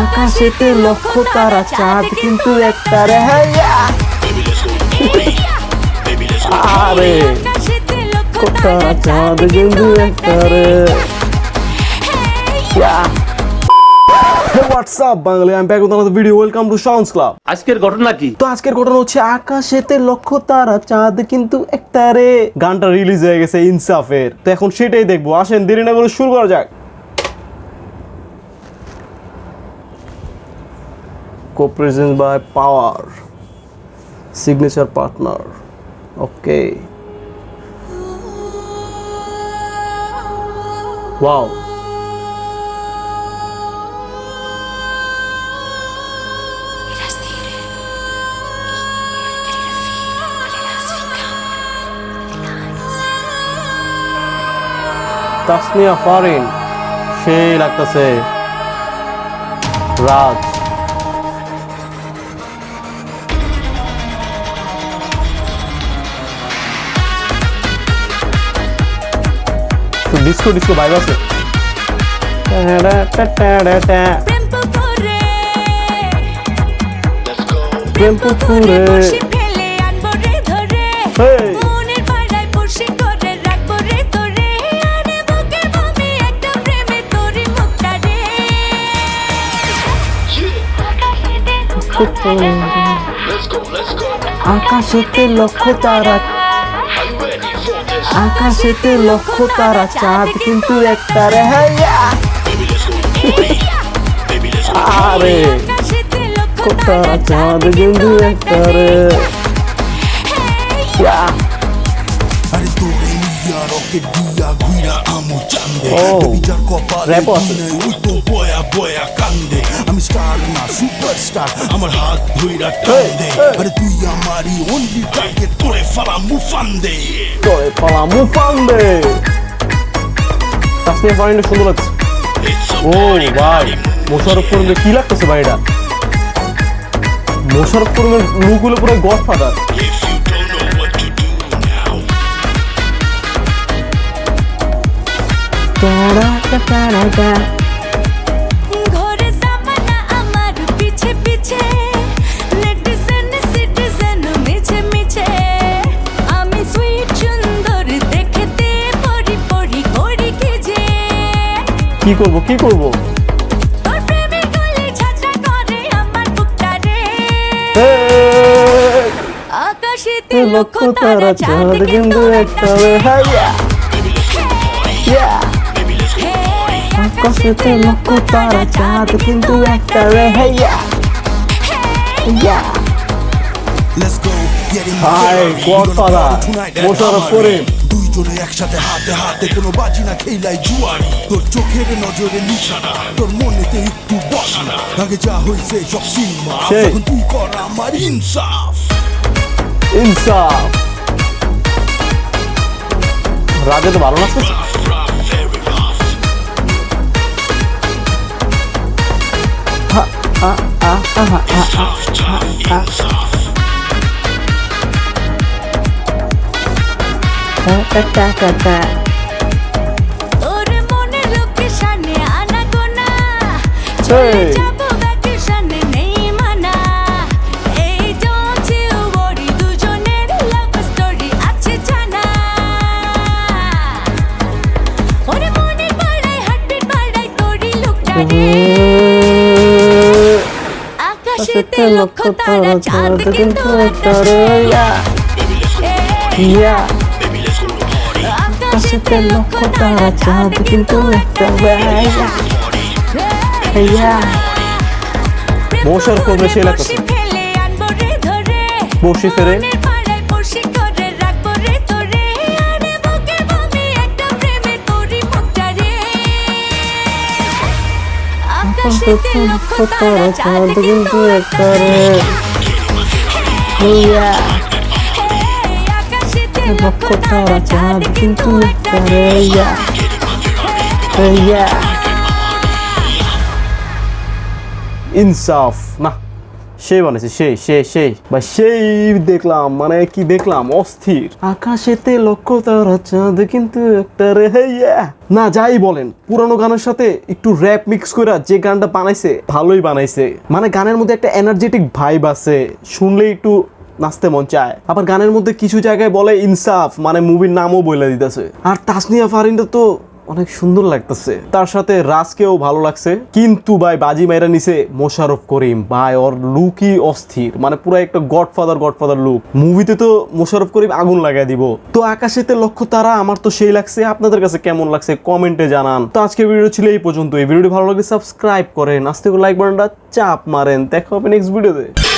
আকাশেতে লক্ষ তারা চাঁদ কিন্তু একটা রে হাইয়া। আরে তারা চাঁদ কিন্তু একটা রে। হোয়াটসঅ্যাপ বাঙালি? আমি video welcome to sounds club আজকের ঘটনা কি? তো আজকের ঘটনা হচ্ছে আকাশেতে লক্ষ তারা চাঁদ কিন্তু একটা রে। গানটা রিলিজ হয়ে গেছে ইনসাফের। তো এখন সেটাই দেখব। আসেন দেরি না করে শুরু করা যাক। Co-present by Power signature partner okay wow Tasmia Farin সেই লাগতেছে রাজ একটা প্রেমে তোরি মুখটা রে আকাশেতে লক্ষ তারা আকাশেতে লক্ষ তারা চাঁদ কিন্তু একটা রে আরে তারা চাঁদ কিন্তু একটা রে আরে তোরে নিয়া রকেট দিয়া ঘুইরা আমু চান্দে ও, বিচার কপালে বয়া কান্দে আমি স্টার না সুপারস্টার আমার হাত ধইরা টান্দে আরে তুই আমারই অনলি টার্গেট তোরে ফালা মুফান্দে তোরে পালা মুফান্দে তাসমিয়া ফারিনটা সুন্দর লাগছে। ও ভাই মোশারফ করিমের কি লাগতেছে ভাই এটা মোশারফ করিমের লুকগুলো পুরো গড ফাদার ঘরে কি করব কি করব? আকাশেতে লক্ষ তারা চাঁদ কিন্তু একটা হাইয়া ইয়া আকাশেতে লক্ষ তারা চাঁদ কিন্তু একটা হাইয়া ইয়া Hi, Godfather, মোশাররফ দুইজনে একসাথে হাতে হাতে কোনো বাজি না খেলাই জুয়ারি। তোর চোখের নজরে নিশানা তোর মনেতে একটু বসানা। আগে যা হয়েছে সব সিনেমা এখন তুই কর আমার ইনসাফ। ইনসাফ। রাজে তো ভালো লাগতেছে তোর মনে লোকেশনে আনা গোনা Hey! চলে যাব তোরই লোকটা রে। আকাশেতে লক্ষ তারা চাঁদ কিন্তু একটা রে ইয়া। আকাশেতে লক্ষ তারা চাঁদ কিন্তু একটা রে মশার করবে সে এলাকা বসি ফেলে আনব রে ধরে বসি ফেলে? মনের পাড়ায় বসি করে রাখব রে তোরে চাঁদ কিন্তু একটা রে। ইনসাফ। না সেই বানাইছে সেই সেই সেই বা সেই দেখলাম মানে কি দেখলাম? অস্থির। আকাশেতে লক্ষ্য তারা চাঁদ কিন্তু একটা রে। না, যাই বলেন, পুরানো গানের সাথে একটু র্যাপ মিক্স করে যে গানটা বানাইছে, ভালোই বানাইছে। মানে গানের মধ্যে একটা এনার্জেটিক ভাইব আছে, শুনলেই একটু নাচতে মন চায়। আবার গানের মধ্যে কিছু জায়গায় বলে ইনসাফ মানে মুভির নামও বলে দিতেছে। আর তাসনিয়া ফারিনটা তো অনেক সুন্দর লাগতেছে। তার সাথে রাজকেও ভালো লাগছে। কিন্তু ভাই, বাজি মাইরা নিছে মোশারফ করিম। ভাই, ওর লুকই অস্থির। মানে পুরো একটা গডফাদার গডফাদার লুক মুভিতে তো মোশারফ করিম আগুন লাগাই দিব। তো আকাশেতে লক্ষ্য তারা, আমার তো সেই লাগছে। আপনাদের কাছে কেমন লাগছে কমেন্টে জানান। তো আজকের ভিডিও ছিল এই পর্যন্ত এই ভিডিওটি ভালো লাগলে সাবস্ক্রাইব করেন। করে লাইক বাটনটা চাপ মারেন। দেখা হবে নেক্সট ভিডিওতে